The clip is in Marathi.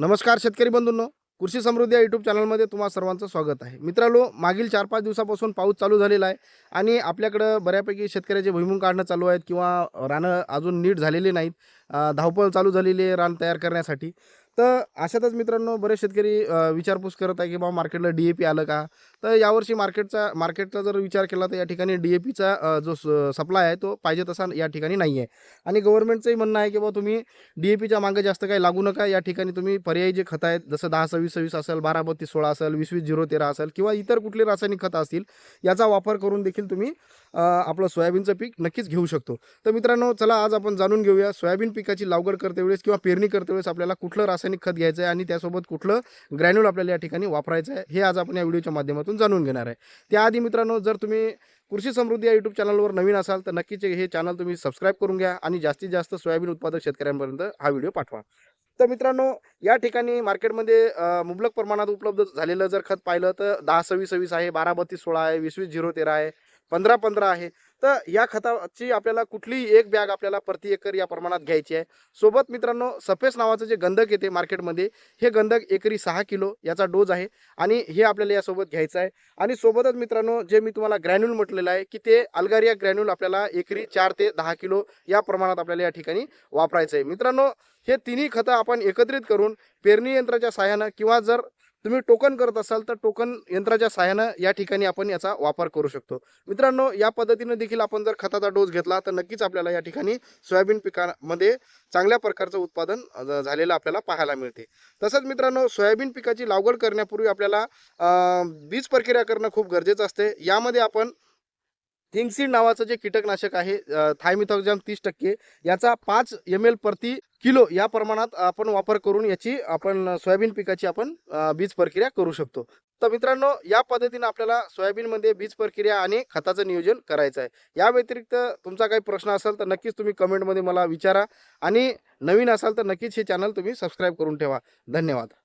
नमस्कार शेतकरी बंधूंनो. कृषी समृद्धी या यूट्यूब चॅनलमध्ये तुम्हा सर्वांचं स्वागत आहे. मित्रांनो मागील चार पाच दिवसापासून पाऊस चालू झालेला आहे आणि आपल्याकडं बऱ्यापैकी शेतकऱ्याचे भुईमुंग काढणं चालू आहेत किंवा रानं अजून नीट झालेली नाहीत. धावपळ चालू झालेली आहे रान तयार करण्यासाठी. तर अशातच मित्रांनो बरेच शेतकरी विचारपूस करत आहे की बाबा मार्केटला डी ए पी आलं का? तर यावर्षी मार्केटचा मार्केटचा जर विचार केला तर या ठिकाणी डी ए पीचा जो सप्लाय आहे तो पाहिजे तसा या ठिकाणी नाही आहे आणि गव्हर्नमेंटचंही म्हणणं आहे की बाबा तुम्ही डी ए पीच्या मागे जास्त काही लागू नका. या ठिकाणी तुम्ही पर्यायी जे खतं आहेत जसं दहा सव्वीस सव्वीस असेल बारा बत्तीस सोळा असेल वीस वीस झिरो तेरा असेल किंवा इतर कुठली रासायनिक खतं असतील याचा वापर करून देखील तुम्ही आपलं सोयाबीनचं पीक नक्कीच घेऊ शकतो. तर मित्रांनो चला आज आपण जाणून घेऊया सोयाबीन पिकाची लागवड करते वेळेस किंवा पेरणी करते वेळेस आपल्याला कुठलं रासायनिक खत घ्यायचं आहे आणि त्यासोबत कुठलं ग्रॅन्युल आपल्याला या ठिकाणी वापरायचं आहे हे आज आपण या व्हिडिओच्या माध्यमातून जाणून घेणार आहे. त्याआधी मित्रांनो जर तुम्ही कृषी समृद्धी या यूट्यूब चॅनलवर नवीन असाल तर नक्कीच हे चॅनल तुम्ही सबस्क्राईब करून घ्या आणि जास्तीत जास्त सोयाबीन उत्पादक शेतकऱ्यांपर्यंत हा व्हिडिओ पाठवा. तर मित्रांनो या ठिकाणी मार्केटमध्ये मुबलक प्रमाणात उपलब्ध झालेलं जर खत पाहिलं तर दहा सव्वीस सव्वीस आहे बारा बत्तीस सोळा आहे वीस वीस झिरो तेरा आहे पंधरा पंधरा आहे. तर या खताची आपल्याला कुठलीही एक बॅग आपल्याला प्रति एकर या प्रमाणात घ्यायची आहे. सोबत मित्रांनो सफेस नावाचं जे गंधक येते मार्केटमध्ये हे गंधक एकरी सहा किलो याचा डोज आहे आणि हे आपल्याला यासोबत घ्यायचं आहे. आणि सोबतच मित्रांनो जे मी तुम्हाला ग्रॅन्युल म्हटलेलं आहे की ते अल्गारिया ग्रॅन्युल आपल्याला एकरी चार ते दहा किलो या प्रमाणात आपल्याला या ठिकाणी वापरायचं आहे. मित्रांनो हे तिन्ही खतं आपण एकत्रित करून पेरणी यंत्राच्या साहाय्यानं किंवा जर तुम्ही टोकन करत असाल तर टोकन यंत्राच्या साहाय्यानं या ठिकाणी आपण याचा वापर करू शकतो. मित्रांनो या पद्धतीने देखील आपण जर खताचा डोस घेतला तर नक्कीच आपल्याला या ठिकाणी सोयाबीन पिकामध्ये चांगल्या प्रकारचं उत्पादन झालेलं आपल्याला पाहायला मिळते. तसंच मित्रांनो सोयाबीन पिकाची लागवड करण्यापूर्वी आपल्याला बीज प्रक्रिया करणं खूप गरजेचं असते. यामध्ये आपण थिंगसीड नावाचं जे कीटकनाशक आहे थायमिथॉक्झॅम तीस टक्के याचा पाच एम एल प्रति किलो या प्रमाणात आपण वापर करून याची आपण सोयाबीन पिकाची आपण बीज प्रक्रिया करू शकतो. तर मित्रांनो या पद्धतीने आपल्याला सोयाबीनमध्ये बीज प्रक्रिया आणि खताचं नियोजन करायचं आहे. या व्यतिरिक्त तुमचा काही प्रश्न असेल तर नक्कीच तुम्ही कमेंटमध्ये मला विचारा आणि नवीन असाल तर नक्कीच हे चॅनल तुम्ही सबस्क्राईब करून ठेवा. धन्यवाद.